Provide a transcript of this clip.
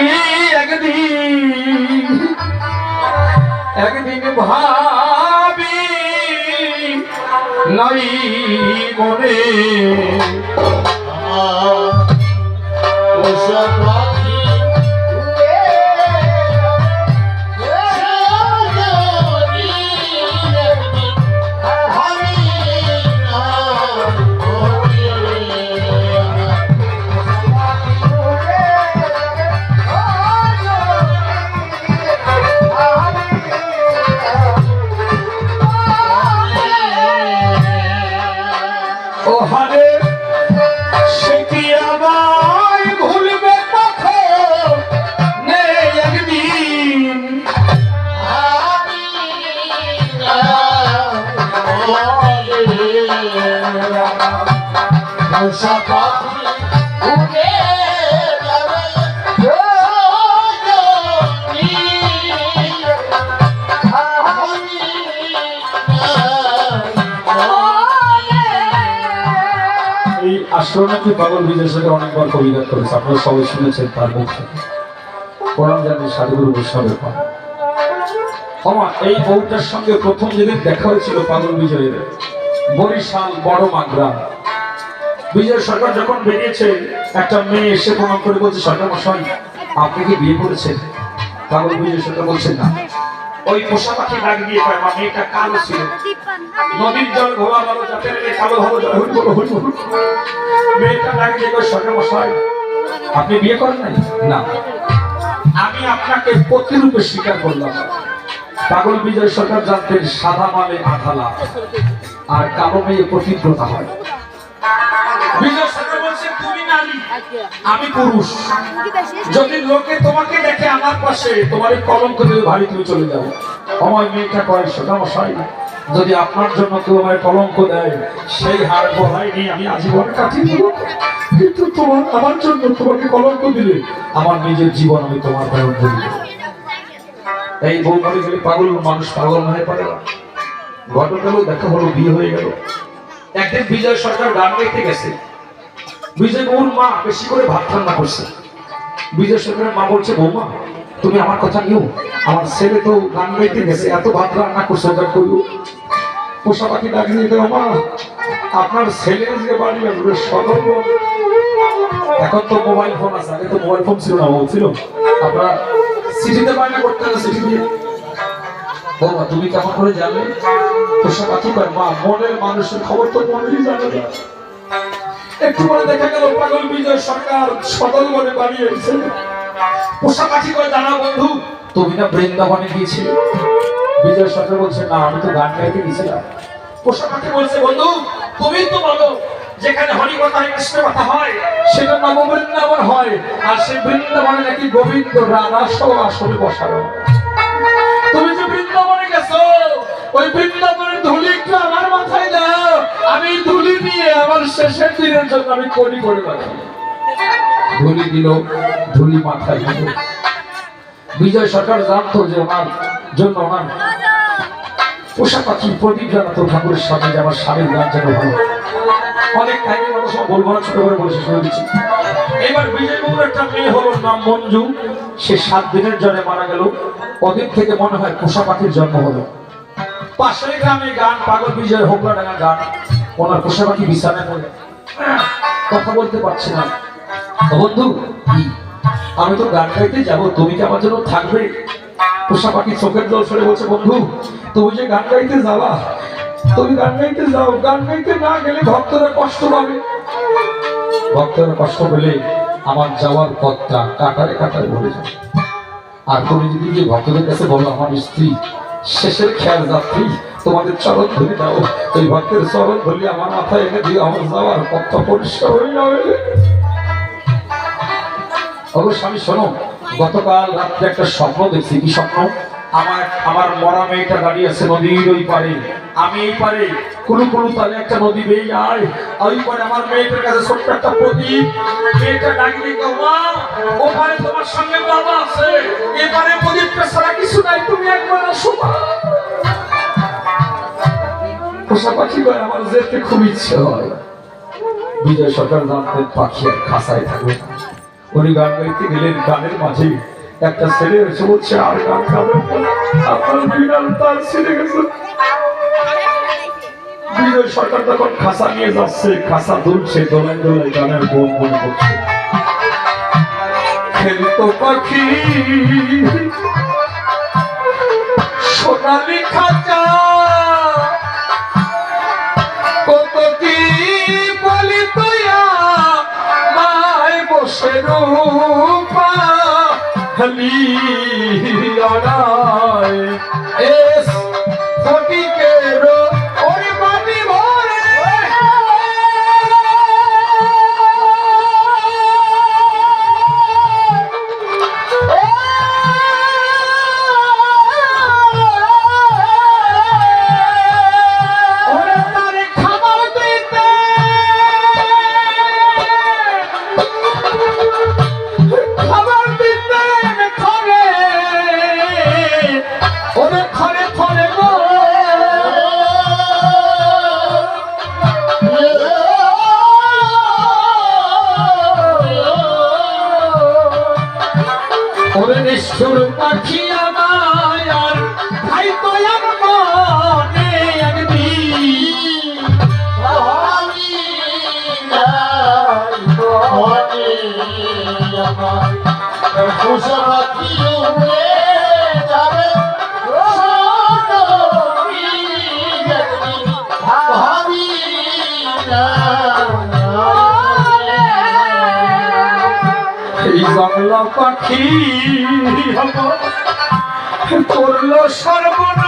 এই একদিন একদিন ভাবি নাই মনে আশ্রমনাথী পাগল বিজয়ের সাথে অনেকবার কবিতা করেছে। আপনারা সবাই শুনেছেন তার মুখ কোরআন জানি সাধুগুরু বৈষ্ণবের পর আমার এই বউটার সঙ্গে প্রথম যেদিন দেখা হয়েছিল পাগল বিজয়ের, বরিশাল বড় মাগরা বিজয় সরকার যখন বেরিয়েছে, একটা মেয়ে এসে প্রণাম করে বলছে, সরকার মশাই, আপনি কি বিয়ে করেছেন? পাগল বিজয় সরকার বলছেন না। ওই পোষা পাখি ডাক দিয়ে কয় আমার মেয়েটা কালো ছিল। নদীর জল ঘোলা ভালো, যাতে কালো ভালো জল, হুল বলো মেয়েটা ডাক দিয়ে সরকার মশাই, আপনি বিয়ে করেন নাই? না। আমি আপনাকে প্রতিরূপে স্বীকার করলাম। পাগল বিজয় সরকার জানতেন সাদা মালে আধা লাভ আর কালো মেয়ে প্রতিব্রতা হয়। যদি আমার আমার আপনার জন্য কেউ আমায় কলঙ্ক দেয়, সেই হার গলায় আমি আজীবন কাটিয়ে দেবো। কিন্তু তোমার, আমার জন্য তোমাকে কলঙ্ক দিলে, আমার নিজের জীবন আমি তোমার প্রেরণ করি এই বউ মরে গেলে পাগল মানুষ পাগল হয়ে পড়ে না গতকাল দেখা হলো, বিয়ে হয়ে গেল। একদিন বিজয় সরকার গান গাইতে গেছে। বিজয় বউর মা বেশি করে ভাত রান্না করছে। বিজয় সরকারের মা বলছে বৌমা তুমি আমার কথা নিও। আমার ছেলে তো গান গাইতে গেছে, এত ভাত রান্না করছে ওটা করিও পোষা পাখি ডাক নিয়ে দেবো মা। আপনার ছেলের যে বাড়ি আসবে এখন তো মোবাইল ফোন আছে, আগে তো মোবাইল ফোন ছিল না ছিল। আপনারা চিঠিতে বায়না করতে না চিঠি দিয়ে বৌমা, তুমি কেমন করে জানলে পোষা পাখি কয় মা, মনের মানুষের খবর তো মনেই জানে না। একটু পরে দেখা গেল পাগল বিজয় সরকার সদল বনে বাড়িয়ে এসেছে। পোষা পাখি করে জানা বন্ধু। তুমি না বৃন্দাবনে গিয়েছিলে। বিজয় সরকার বলছে, না, আমি তো গান গাইতে গেছিলাম। পোষা পাখি বলছে, বন্ধু, তুমি তো বলো যেখানে হরি কথা কৃষ্ণ কথা হয় সেটা নব বৃন্দাবন হয়, আর সেই বৃন্দাবনে নাকি গোবিন্দ রাধা সহ আসলে বসানো। তুমি যে বৃন্দাবনে গেছো, ওই বৃন্দাবনের ধুলি একটু আমার মাথায় দাও, আমি ধুলি নিয়ে আমার শেষের দিনের জন্য আমি করি করে ধুলি দিল, ধুলি মাথায় দিল। বিজয় সরকার জানতো যে ওনার জন্য ওনার পোষা পাখি প্রদীপ জানাতো ঠাকুরের সামনে যে আমার স্বামীর গান যেন ভালো অনেক সব বলব না ছোট দিচ্ছি। এবার বিজয়বাবুর একটা মেয়ে নাম মঞ্জু। সে সাত দিনের জন্য মারা গেল। ওদিন থেকে মনে হয় পোষা পাখির জন্ম হলো। পাশের গ্রামে গান, পাগল বিজয়, হোকলা ডাঙা গান। ওনার পোষা পাখি বিছানায় পড়ে। কথা বলতে পারছি না। বন্ধু আমি তো গান গাইতে যাব, তুমি কি আমার জন্য থাকবে? পোষা পাখি চোখের জল সরে বলছে, বন্ধু, তুমি যে গান গাইতে যাবা তুমি গান গাইতে যাও, গান গাইতে না গেলে ভক্তরা কষ্ট পাবে। ভক্তরা কষ্ট পেলে আমার যাওয়ার পথটা কাটারে কাটারে ভরে যাবে আর তুমি যদি যে ভক্তদের কাছে বলো, আমার স্ত্রী, শেষের খেয়াল যাত্রী, তোমাদের চরণ ধরে দাও এই ভক্তের চরণ ধরে আমার মাথায় এনে দিয়ে আমার যাওয়ার পথটা পরিষ্কার হয়ে যাবে। অবশ্য আমি শোনো, গতকাল রাত্রে একটা স্বপ্ন দেখছি। কি স্বপ্ন? আমার আমার মরা মেয়েটা দাঁড়িয়ে আছে নদীর ওই পারে আমি এই পারে কুলু কুলু তালে একটা নদী বেয়ে যায় ওই পারে আমার মেয়েটার কাছে ছোট্ট একটা প্রদীপ। মেয়েটা ডাকলি মা ও তোমার সঙ্গে বাবা আছে। এ পারে প্রদীপটা ছাড়া কিছু নাই, তুমি একবার আসো পোষা পাখি করে আমার যেতে খুব ইচ্ছে হয়। বিজয় সরকার জানতেন পাখি আর খাসায় থাকবে উনি গান গাইতে গেলেন, গানের মাঝে একটা ছেলে এসে বলছে, আর গান গাবে আপনার বিড়াল তার ছিঁড়ে গেছে। বিজয় সরকার তখন খাসা নিয়ে যাচ্ছে, খাসা দুলছে দোলাই দোলাই গানের বোন বোন করছে। খেলতো পাখি, সোনালি খাঁচা মায় বসে রূপা, খালি অনায়। এস কোটি নিষ্ঠুর পাখি আমার ভাই তো আমার মনে একদিন। বাংলা পাখি করল সর্বনা